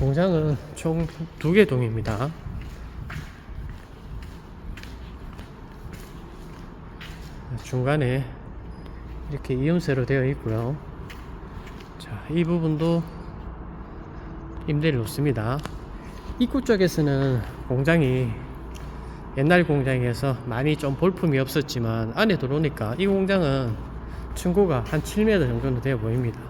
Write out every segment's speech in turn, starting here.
공장은 총 두 개 동입니다. 중간에 이렇게 이음새로 되어 있고요. 자, 이 부분도 임대를 놓습니다. 입구 쪽에서는 공장이 옛날 공장에서 많이 좀 볼품이 없었지만 안에 들어오니까 이 공장은 층고가 한 7m 정도는 되어 보입니다.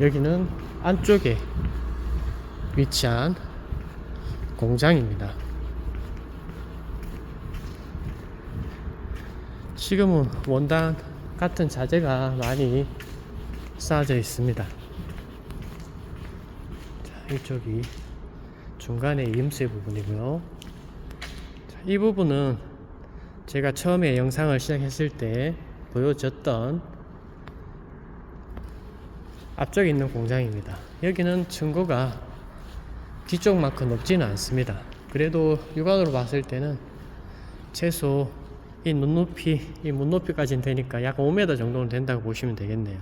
여기는 안쪽에 위치한 공장입니다. 지금은 원단 같은 자재가 많이 쌓여져 있습니다. 자, 이쪽이 중간에 임새 부분이고요. 자, 이 부분은 제가 처음에 영상을 시작했을 때 보여줬던 앞쪽에 있는 공장입니다. 여기는 층고가 뒤쪽만큼 높지는 않습니다. 그래도 육안으로 봤을 때는 최소 이 눈높이, 이 문높이까지는 되니까 약 5m 정도는 된다고 보시면 되겠네요.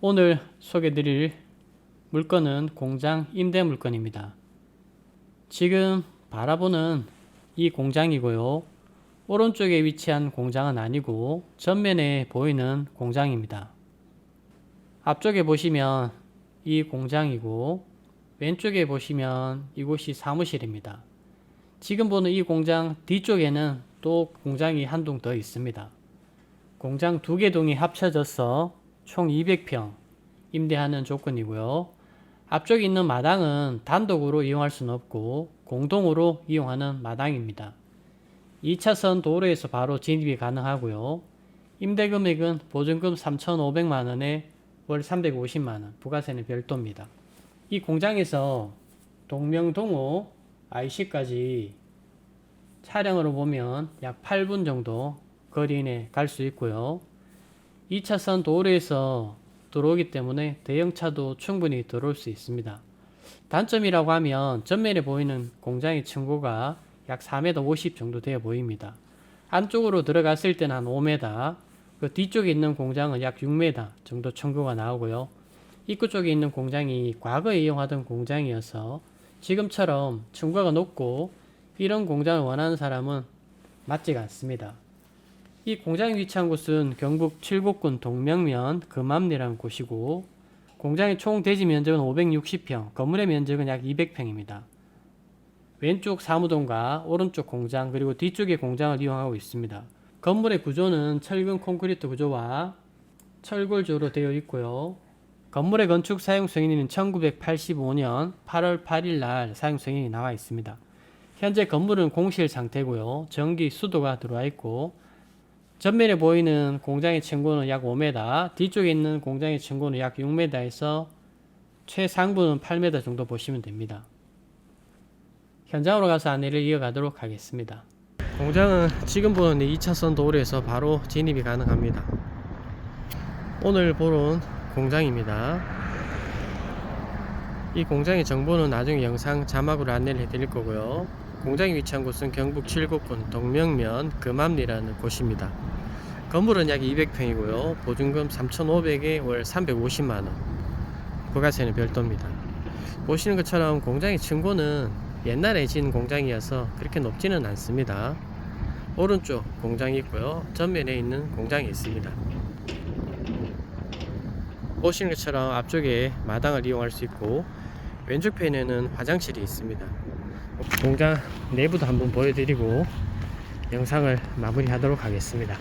오늘 소개드릴 물건은 공장 임대 물건입니다. 지금 바라보는 이 공장이고요. 오른쪽에 위치한 공장은 아니고 전면에 보이는 공장입니다. 앞쪽에 보시면 이 공장이고 왼쪽에 보시면 이곳이 사무실입니다. 지금 보는 이 공장 뒤쪽에는 또 공장이 한 동 더 있습니다. 공장 두 개 동이 합쳐져서 총 200평 임대하는 조건이고요. 앞쪽에 있는 마당은 단독으로 이용할 수는 없고 공동으로 이용하는 마당입니다. 2차선 도로에서 바로 진입이 가능하고요. 임대 금액은 보증금 3,500만 원에 월 350만 원, 부가세는 별도입니다. 이 공장에서 동명동호 IC까지 차량으로 보면 약 8분 정도 거리 내에 갈수 있고요. 2차선 도로에서 들어오기 때문에 대형차도 충분히 들어올 수 있습니다. 단점이라고 하면 전면에 보이는 공장의 층고가 약 4m 50 정도 되어 보입니다. 안쪽으로 들어갔을 때는 한 5m, 그 뒤쪽에 있는 공장은 약 6m 정도 층고가 나오고요. 입구 쪽에 있는 공장이 과거에 이용하던 공장이어서 지금처럼 층고가 높고 이런 공장을 원하는 사람은 맞지가 않습니다. 이 공장이 위치한 곳은 경북 칠곡군 동명면 금암리라는 곳이고 공장의 총 대지 면적은 560평, 건물의 면적은 약 200평입니다. 왼쪽 사무동과 오른쪽 공장 그리고 뒤쪽의 공장을 이용하고 있습니다. 건물의 구조는 철근 콘크리트 구조와 철골조로 되어 있고요. 건물의 건축 사용 승인은 1985년 8월 8일 날 사용 승인이 나와 있습니다. 현재 건물은 공실 상태고요. 전기 수도가 들어와 있고 전면에 보이는 공장의 층고는 약 5m, 뒤쪽에 있는 공장의 층고는 약 6m에서 최상부는 8m 정도 보시면 됩니다. 현장으로 가서 안내를 이어가도록 하겠습니다. 공장은 지금 보는 2차선 도로에서 바로 진입이 가능합니다. 오늘 보러 공장입니다. 이 공장의 정보는 나중에 영상 자막으로 안내를 해드릴 거고요. 공장이 위치한 곳은 경북 칠곡군 동명면 금암리라는 곳입니다. 건물은 약 200평이고요. 보증금 3,500에 월 350만원. 부가세는 별도입니다. 보시는 것처럼 공장의 층고는 옛날에 진 공장이어서 그렇게 높지는 않습니다. 오른쪽 공장이 있고요. 전면에 있는 공장이 있습니다. 보시는 것처럼 앞쪽에 마당을 이용할 수 있고 왼쪽 편에는 화장실이 있습니다. 공장 내부도 한번 보여드리고 영상을 마무리하도록 하겠습니다.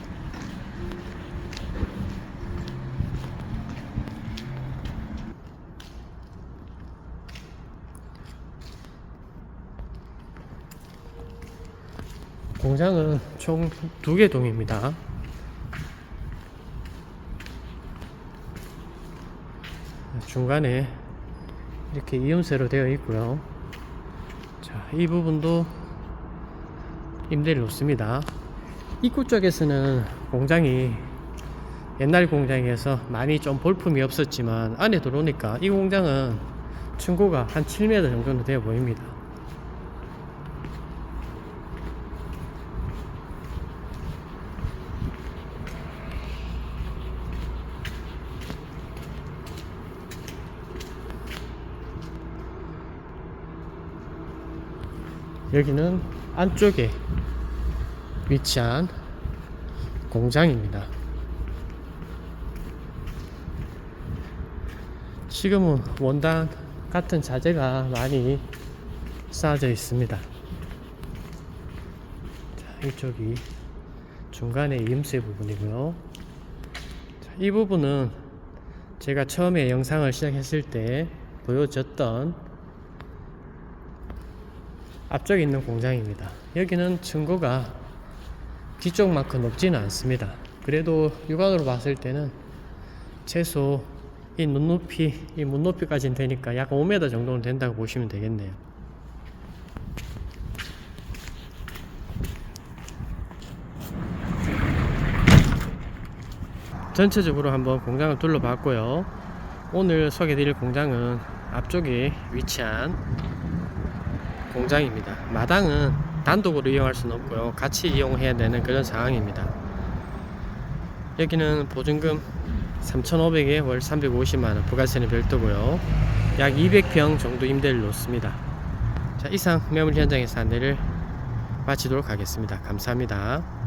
공장은 총 두 개 동입니다. 중간에 이렇게 이음새로 되어 있고요. 자, 이 부분도 임대를 놓습니다. 입구 쪽에서는 공장이 옛날 공장에서 많이 좀 볼품이 없었지만 안에 들어오니까 이 공장은 층고가 한 7m 정도는 되어 보입니다. 여기는 안쪽에 위치한 공장입니다. 지금은 원단 같은 자재가 많이 쌓여져 있습니다. 자, 이쪽이 중간에 이음새 부분이고요. 자, 이 부분은 제가 처음에 영상을 시작했을 때 보여줬던 앞쪽에 있는 공장입니다. 여기는 층고가 뒤쪽만큼 높지는 않습니다. 그래도 육안으로 봤을 때는 최소 이 눈높이, 이 문높이까지는 되니까 약 5m 정도는 된다고 보시면 되겠네요. 전체적으로 한번 공장을 둘러봤고요. 오늘 소개드릴 공장은 앞쪽에 위치한 공장입니다. 마당은 단독으로 이용할 수는 없고요. 같이 이용해야 되는 그런 상황입니다. 여기는 보증금 3,500에 월 350만원, 부가세는 별도고요. 약 200평 정도 임대를 놓습니다. 자, 이상 매물 현장에서 안내를 마치도록 하겠습니다. 감사합니다.